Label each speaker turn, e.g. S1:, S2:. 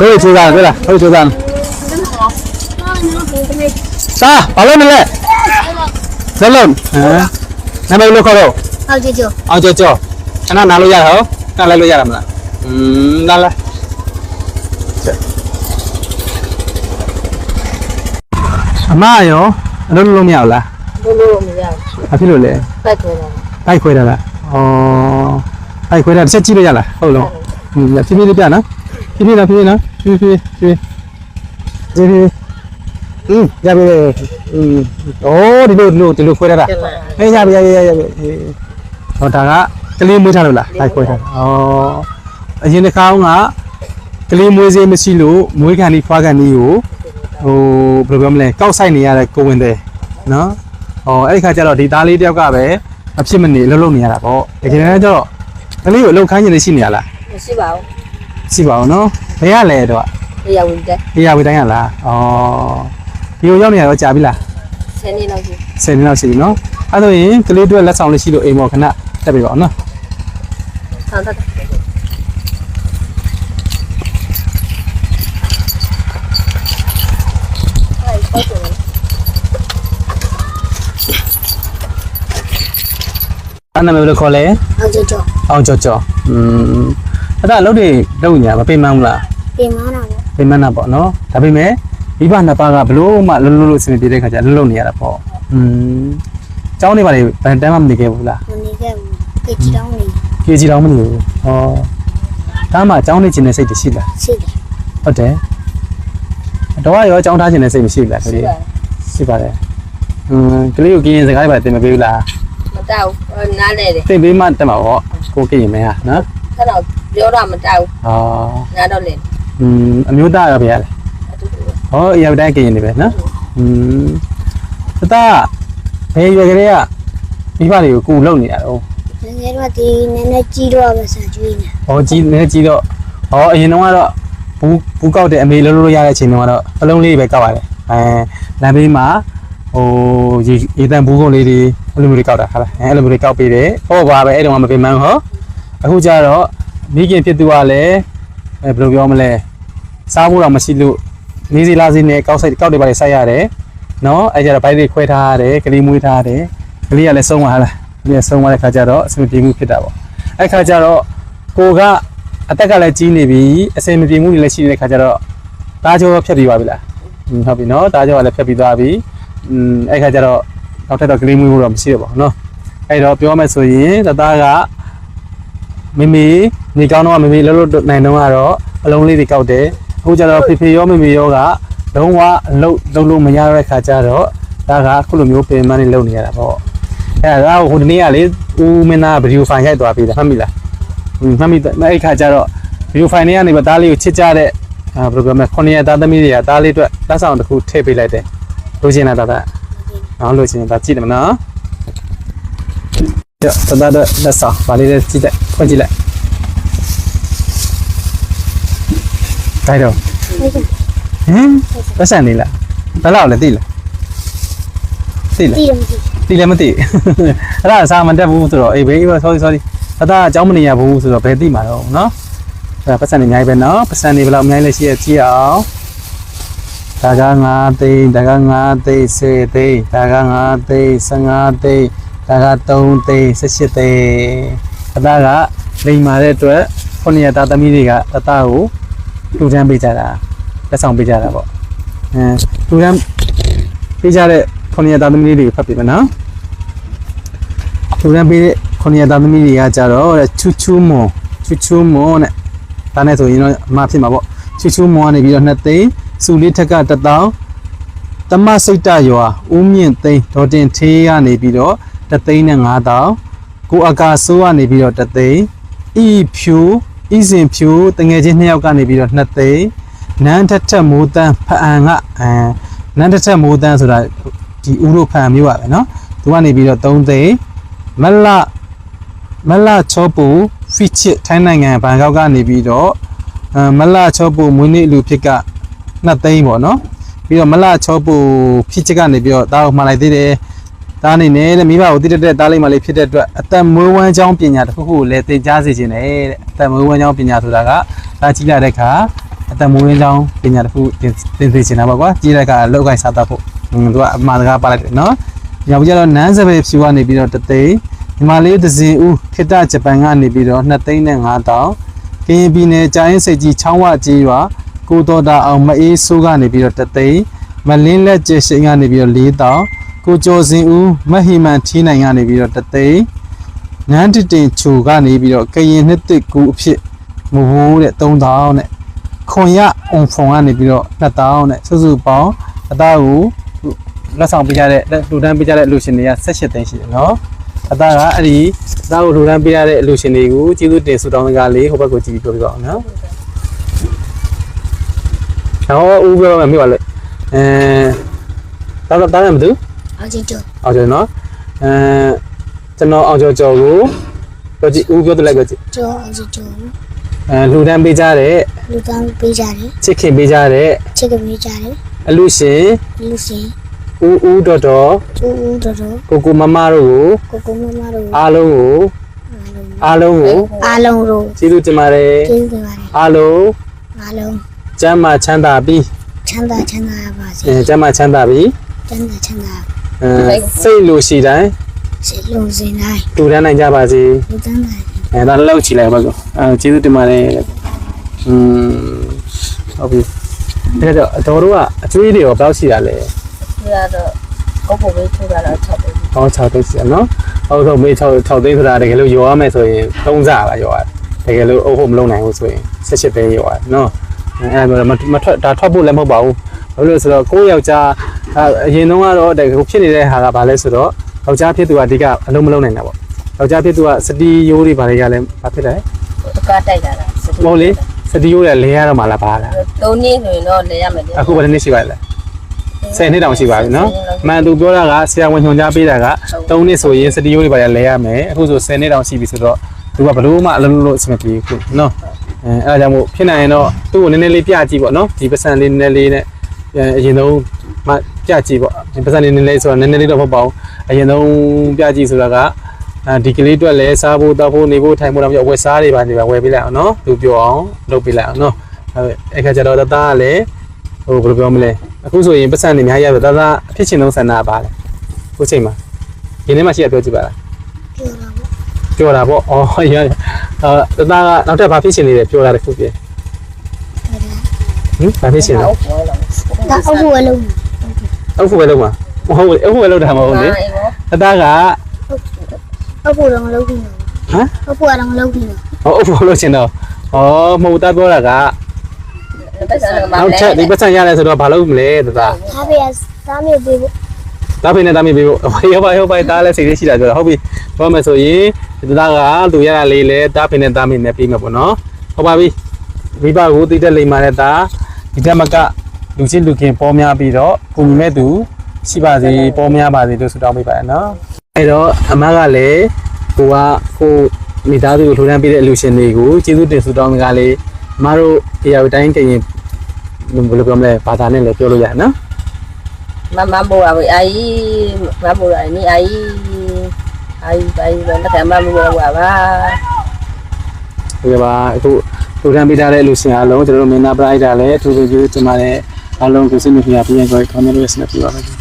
S1: တို့ကြိုးစားတွေ့လားတို့ကြိုးစားစာဘာလို့မလဲဇလုံးဟမ်နာမည်လို့ခေါ်တော့
S2: ဟုတ်ကြည့်ကြ
S1: အောင်ကြောကြောခဏနားလို့ရဟောခဏလိုက်လို့ရတာမလားอืมလာလာအမရောအလုပ်လုပ်လို့မရဘူးလား
S2: ဘူးလို့မရ
S1: ဘာဖြစ်လို့လဲ
S2: ပတ်တယ်လား
S1: ဖိုက်ခွဲတာလားဩဖိုက်ခွဲတာတစ်ချက်ကြည့်လို့ရလားဟုတ်လုံးဟင်းဖြည်းဖြည်းလေးပြနော် ဖြည်းဖြည်းနော်ဖြည်းဖြည်းနော်ဖြည်းဖြည်းဖြည်းဖြည်းဖြည်းอืมရပြီอืมဩဒီလိုဒီလိုဒီလိုခွဲရတာ
S2: ကျမ
S1: ဟေးရပြီရပြီရပြီဟောဒါကကလေးမွေးထားလို့လားဖိုက်ခွဲထားဩအရင်တစ်ခါကကလေးမွေးစေးမရှိလို့မွေးခံဒီဖွားခံဒီကိုဟိုဘယ်လိုပြောမလဲကောက်ဆိုင်နေရတဲ့ကိုဝင်တဲ့နော်ဟောအဲ့ဒီခါကျတော့ဒီသားလေးတယောက်ကပဲအဖြစ်မနေလှုပ်လှုပ်နေရတာပေါ့တကယ်တမ်းကျတော့ကလေးကိုအလုပ်ခိုင်းနေနေရှိနေရလား
S2: မရှိပါဘူး
S1: ရှိပါအောင်နော်ဘယ်ရလဲတော့
S2: တရားဝင်တဲ့
S1: ဒီရဝေးတိုင်းရလားဩဒီကိုရောက်နေရတော့ကြာပြီလား
S2: ဆယ်နှစ်လောက်ရှိ
S1: 10နှစ်လောက်ရှိပြီနော်အဲ့ဆိုရင်ကလေးအတွက်လက်ဆောင်လေးရှိလို့အိမ်ပေါ်ခဏတက်ပြီပါအောင်နော်
S2: ဆောင်းတက်အဲ့ဟုတ်တယ်
S1: အဲ့နာမည်ဘယ်လိုခေါ်လဲ
S2: ဟုတ်ကြည့်ကြ
S1: အောင်ကြော်ကြော်อืม အဲ့ဒါအလုပ်တွေလုပ်ညာမပိမန်းဘူးလား
S2: ပြင်မနာပေါ့
S1: ပိမန်းတာပေါ့နော်ဒါပေမဲ့မိဘနှစ်ပါးကဘလို့မှလုံးလုံးလို့အဆင်ပြေတဲ့ခါကျလုံးလုံးနေရတာပေါ့อืมကျောင်းနေပါလေဘယ်တမ်းမှမနေခဲ့ဘူးလား
S2: မနေခဲ့ဘူးကြည့်တောင်းနေ
S1: ပြေကြီးတော့မနေဘူးဟောဒါမှကျောင်းနေခြင်းနဲ့စိတ်တရှိလား
S2: ရှိတယ်
S1: ဟုတ်တယ်တော့ရောကျောင်းထားခြင်းနဲ့စိတ်မရှိဘူးလားက
S2: ရှိ
S1: လေး
S2: ပါ
S1: ရှိပါတယ်อืมကလေးကိုกินရင်စကားတွေပါတင်မပေးဘူးလား
S2: မတောက်နားလဲတယ်
S1: တင်ပေးမှတက်မှာပေါ့ကိုกินရင်မဲဟာနော်
S2: ခဏပြောတော့မတောက်
S1: ဟော
S2: နားတော့လေ
S1: อืมအမျိုးသားရောဗျာလေ
S2: အတူတူ
S1: ဟောအရာတိုင်းกินနေပဲနော်อืมတသားဘယ်ရွယ်ကလေးကမိဘတွေကိုကူလုံနေရတော့
S2: ငယ်ငယ်တော့ဒီနည်းနည်းကြီးတော့ပဲစာကျွေးနေ
S1: ဟောကြီးနည်းကြီးတော့ဟောအရင်တော့ကတော့ဘူးဘူးကောက်တဲ့အမေလုံးလို့ရတဲ့အချိန်တုန်းကတော့အလုံးလေးပဲကောက်ရတယ်အဲလမ်းဘေးမှာဟိုရေရေတန်ဘူးကုန်းလေးတွေအဲ့လိုမျိုးတွေကောက်တာဟာလားအဲအဲ့လိုမျိုးတွေကောက်ပေးတယ်ဟောပါပဲအဲ့တုန်းကမပင်မန်းဟော အခုကျတော့မိခင်ဖြစ်သူကလည်းအဲဘယ်လိုပြောမလဲစားဖို့တော့မရှိလို့နေစီလာစီနဲ့ကောက်ဆိုင်ကောက်တွေပါလေဆိုင်ရတယ်နော်အဲကျတော့ဘိုက်တွေခွဲထားရတယ်ကလေးမွေးထားရတယ်ကလေးကလည်းဆုံးသွားလားကလေးကဆုံးသွားတဲ့ခါကျတော့အဆင်မပြေမှုဖြစ်တာပေါ့အဲခါကျတော့ကိုကအသက်ကလည်းကြီးနေပြီအဆင်မပြေမှုတွေလည်းရှိနေတဲ့ခါကျတော့တားကြောဖြတ်ပြီးပါပြီလားဟုတ်ပြီနော်တားကြောကလည်းဖြတ်ပြီးသွားပြီอืมအဲခါကျတော့နောက်ထပ်တော့ကလေးမွေးဖို့တော့မရှိတော့ပါဘူးနော်အဲတော့ပြောမယ်ဆိုရင်တသားက မမေနေကောင်းတော့မမေလှုပ်လှုပ်နိုင်တော့ကတော့အလုံးလေးတွေကောက်တယ်အခုကျတော့ဖေဖေရောမမေရောကလုံးဝအလုပ်လုပ်လို့မရတဲ့ခါကျတော့ဒါကအခုလိုမျိုးပင်မနဲ့လုပ်နေရတာပေါ့အဲ့ဒါကဟိုဒီနေ့ကလေဦးမင်းသားဗီဒီယိုဖိုင်ရိုက်သွားပြီလားမှတ်မိလားဟင်းမှတ်မိတယ်အဲ့ဒီခါကျတော့ဗီဒီယိုဖိုင်ထဲကနေပါသားလေးကိုချစ်ကြတဲ့အာဘယ်လိုပြောမလဲခုနှစ်ရက်သားသမီးတွေကသားလေးအတွက်လက်ဆောင်တစ်ခုထည့်ပေးလိုက်တယ်လိုချင်တာတတ်အောင်လိုချင်တာကြည့်တယ်မနော်ရတတ်တဲ့လက်ဆောင်ဗာလေးလေးကြည့်လိုက် ဖွင့်ကြည့်လိုက်တိုင်းတော့ဟင်ပတ်စံနေလားဘယ်လောက်လဲသိလားသိလား
S2: တည်တယ်မသိ
S1: တီလည်းမသိအဲ့ဒါစာမတက်ဘူးဆိုတော့အေးဘေး sorry sorry အသားအเจ้าမနေရဘူးဆိုတော့ဘယ်သိမှာတော့เนาะအဲ့ပတ်စံနေအများကြီးပဲเนาะပတ်စံနေဘယ်လောက်အများကြီးလဲရှိရကြည့်အောင်ဒါက9သိန်းဒါက9သိန်း10သိန်းဒါက9သိန်း15သိန်းဒါက3သိန်း18သိန်း အသားကလိမ်မာတဲ့အတွက်ခုနှစ်ရက်သားသမီးတွေကအသားကိုလူတန်းပေးကြတာလက်ဆောင်ပေးကြတာပေါ့အဲလူတန်းပေးကြတဲ့ခုနှစ်ရက်သားသမီးတွေကိုဖတ်ပြမယ်နော်ထူရန်ပေးတဲ့ခုနှစ်ရက်သားသမီးတွေကကြတော့တဲ့ချူချူမွန်ချူချူမွန်တဲ့ဒါနဲ့ဆိုရင်တော့အမဖြစ်မှာပေါ့ချူချူမွန်ကနေပြီးတော့နှစ်သိန်းစုလေးထက်ကတစ်တောင်းတမစိတ်တရွာဦးမြင့်သိန်းဒေါ်တင်သေးကနေပြီးတော့တစ်သိန်းနဲ့၅တောင်း ကိုအကာဆိုးကနေပြီးတော့တစ်သိန်းဤဖြူဤစင်ဖြူတငယ်ချင်းနှစ်ယောက်ကနေပြီးတော့နှစ်သိန်းနန်းထက်ထက်မိုးတန်းဖအံကအဲနန်းထက်ထက်မိုးတန်းဆိုတာဒီဦးတို့ဖအံမျိုးပါပဲเนาะသူကနေပြီးတော့3သိန်း မလမလချောပူဖီချစ်ထိုင်းနိုင်ငံဘန်ကောက်ကနေပြီးတော့အဲမလချောပူမွေးနေ့လူဖြစ်ကနှစ်သိန်းပေါ့နော်ပြီးတော့မလချောပူဖီချစ်ကနေပြီးတော့တားကိုမှလိုက်သေးတယ် တားနေနဲ့တဲ့မိဘကိုတည်တဲ့တားလိုက်မှလေးဖြစ်တဲ့အတွက်အသက်မွေးဝမ်းကြောင်းပညာတစ်ခုခုကိုလည်းသင်ကြားစေခြင်းနဲ့တဲ့အသက်မွေးဝမ်းကြောင်းပညာဆိုတာကဒါကြီးလာတဲ့အခါအတမွေးကြောင်းပညာတစ်ခုသင်သင်သိချင်တာပေါ့ကွာကြီးလိုက်ကလောက်ကိုင်းစားတတ်ဖို့ဟွန်းသူကအမှားတကားပါလိုက်တယ်နော်ညောင်ကြတော့နန်းစပယ်ဖြူကနေပြီးတော့တသိန်းညီမလေးသဇင်ဦးခိတဂျပန်ကနေပြီးတော့2သိန်းနဲ့5တောင်းကရင်ပြည်နယ်ကြာရင်စိတ်ကြီးချောင်းဝကြီးရွာကိုတော်တာအောင်မအေးဆိုးကနေပြီးတော့တသိန်းမလင်းလက်ကျရှိန်ကနေပြီးတော့4တောင်း ကိုကျော်စင်ဦးမဟီမန်ထီးနိုင်ကနေပြီးတော့တသိန်းနန်းတတင်ချူကနေပြီးတော့ကရင်နှစ်တစ်ကူအဖြစ်မဘိုးတဲ့3000နဲ့ခွန်ရအွန်ဖုံကနေပြီးတော့2000နဲ့စုစုပေါင်းအသားကိုလက်ဆောင်ပေးကြတဲ့လက်လှူဒန်းပေးကြတဲ့လူရှင်တွေက18သိန်းရှိတယ်နော်အသားကအဲ့ဒီအသားကိုလှူဒန်းပေးရတဲ့လူရှင်တွေကိုကျေးဇူးတင်ဆုတောင်းစကားလေးဟိုဘက်ကိုကြည့်ပြီးပြောပြပါအောင်နော်ဟောဦးပြောမှမြို့ပါလေအဲတာတာတာမတူ
S2: အောင်ချင်းကျော်
S1: အောင်ကျော်နော်အဲကျွန်တော်အောင်ကျော်ကျော်ကိုပြောကြည့်ဦးပြောတယ်လိုက်ပြောကြည့်
S2: ကျော်အောင်ချင်းကျော်
S1: အဲလှူဒန်းပေးကြတဲ့
S2: လူတောင်းပေးကြတယ်
S1: ချစ်ခင်ပေးကြတဲ့
S2: ချစ်ကပေးကြတယ်
S1: အလူရှင်
S2: လူစင်
S1: ဦးဦးတော်တော်
S2: ဦးဦးတော်တော်
S1: ကိုကိုမမတို့ကို
S2: ကိုကိုမမတို့
S1: အားလုံးကိုအားလုံးကို
S2: အားလုံးတို့
S1: ကျေးဇူးတင်ပါတယ်
S2: ကျေးဇူးတင်ပါတယ်
S1: အားလုံး
S2: အားလုံး
S1: ကျမ်းမာချမ်းသာပြီး
S2: ချမ်းသာချမ်းသာပါစေ
S1: အဲကျမ်းမာချမ်းသာပြီး
S2: ချမ်းသာချမ်းသာ
S1: အဲစိတ်လိုရှိတိုင်း
S2: စေလုံးစင်တိုင်း
S1: တူတန်းနိုင်ကြပါစေ
S2: လူတန်းတိုင်း
S1: အဲဒါလောက်ချီလိုက်ပါကောအဲကျေးဇူးတင်ပါတယ်อืมဟုတ်ပြီဒါကြောင့်အတော်တို့ကအကျွေးတွေရောဘယ်လောက်ရှိတာလဲ
S2: ဒီကတော့ကိုကိုပဲထုတ်တာတော့ချက်တယ်
S1: ဟော6သိန်းရှိရနော်ဟုတ်ဟုတ်မေး6 6သိန်းဆိုတာတကယ်လို့ရောရမယ်ဆိုရင်3စားပါရောရတယ်တကယ်လို့အုပ်ဖို့မလုပ်နိုင်ဘူးဆိုရင်18သိန်းရောရတယ်နော်အဲအဲ့ဒါမမထွက်ဒါထွက်ဖို့လည်းမဟုတ်ပါဘူးဘာလို့လဲဆိုတော့ကိုယ့်ယောက်ျား အရင်တုန်းကတော့တကယ်ဖြစ်နေတဲ့ဟာကဘာလဲဆိုတော့ယောက်ျားဖြစ်သူကအဓိကအလုံးမလုံးနိုင်တာပေါ့ယောက်ျားဖြစ်သူကစတီယိုးတွေဘာတွေကလည်းဘာဖြစ်လဲ
S2: တကားတိုက်တာလား
S1: မဟုတ်လေစတီယိုးတွေလဲရတော့မှလားဘာလား
S2: သုံးနည်းဆိုရင်တော့လဲရမယ်လေ
S1: အခုဘယ်နှစ်ရှိပါလဲ10နှစ်တောင်ရှိပါပြီနော်မှန်သူပြောတာကဆရာဝန်ညွှန်ကြားပေးတာက3နှစ်ဆိုရင်စတီယိုးတွေဘာလဲလဲရမယ်အခုဆို10နှစ်တောင်ရှိပြီဆိုတော့သူကဘလို့မှအလုံးလုံးအဆင်မပြေဘူးနော်အဲအဲ့ဒါကြောင့်မို့ဖြစ်နိုင်ရင်တော့သူ့ကိုနည်းနည်းလေးပြကြည့်ပေါ့နော်ဒီပတ်စံလေးနည်းနည်းလေးနဲ့ အရင်ဆုံးမှပြကြည့်ပေါ့ဒီပတ်စံလေးနည်းနည်းလေးဆိုတော့နည်းနည်းလေးတော့မဟုတ်ပါဘူးအရင်ဆုံးပြကြည့်ဆိုတာကအဲဒီကလေးအတွက်လည်းစားဖို့တောက်ဖို့နေဖို့ထိုင်ဖို့တော့အဝယ်စားတွေပါနေပါဝယ်ပေးလိုက်အောင်နော်သူပြောအောင်လုပ်ပေးလိုက်အောင်နော်အဲ့ခါကျတော့တသားကလည်းဟိုဘယ်လိုပြောမလဲအခုဆိုရင်ပတ်စံနေအများကြီးရပြီဒါသာအဖြစ်ချင်ဆုံးဆန္ဒပါလေခုချိန်မှာဒီနေ့မှရှိရပြောကြည့်ပါလား
S2: ပြောတာပေါ့
S1: ပြောတာပေါ့အော်ရရအာတသားကနောက်ထပ်ဘာဖြစ်ချင်နေလဲပြောတာတစ်ခုပြဟင်ဘာဖြစ်ချင်လဲ
S2: ဟုတ်ပါလား ဒါအုပ်ဝဲလုံး
S1: အုပ်ဖို့ပဲလုပ်မှာမဟုတ်ဘူးအုပ်ဖို့ပဲလုပ်တာမဟုတ်ဘူးလေတသားက
S2: အုပ်ဖို့တော့မလုပ်ဘူး
S1: ဟမ်
S2: အုပ်ဖို့တော့မလုပ်ဘူး
S1: ဟောအုပ်ဖို့လုပ်ချင်တော့ဩမဟုတ်တာပြောတာက
S2: ပတ်စံကမှ
S1: နောက်ထပ်ဒီပတ်စံရတယ်ဆိုတော့ဘာလုပ်မလဲတသား
S2: သားပြသားမျိုးပေးဖို့
S1: တားဖိနေတားမိပေးဖို့ရောပါရောပါတားလဲစိတ်လေးရှိတာဆိုတော့ဟုတ်ပြီပြောမယ်ဆိုရင်ဒီသားကသူရတာလေးလဲတားဖိနေတားမိနေပြီးမှာပေါ့နော်ဟုတ်ပါပြီမိဘကိုတည်တဲ့လိမ္မာတဲ့သားဒီတက်မက လူချင်းလူခင်ပေါ်များပြီးတော့ကုညီမဲ့သူရှိပါစေပေါ်များပါစေလို့ဆုတောင်းပေးပါရနော်အဲ့တော့အမကလည်းကိုကကိုမိသားစုကိုလှူဒန်းပေးတဲ့အလူရှင်တွေကိုကျေးဇူးတင်ဆုတောင်းကြလေမတို့အေယာတိုင်းကရင်ဘယ်လိုပြောမလဲဘာသာနဲ့လည်းပြောလို့ရနော်
S2: မမဘူအဝိအိမဘူအနီအိအိအိဘယ်နဲ့မဘူအဝါပါ
S1: ဟုတ်ပါအခုလှူဒန်းပေးထားတဲ့အလူရှင်အားလုံးကျွန်တော်တို့မင်းသားပရိုက်တာလည်းအထူးကျေးဇူးတင်ပါတယ် အားလုံးကိုစိတ်နှပြပြပြ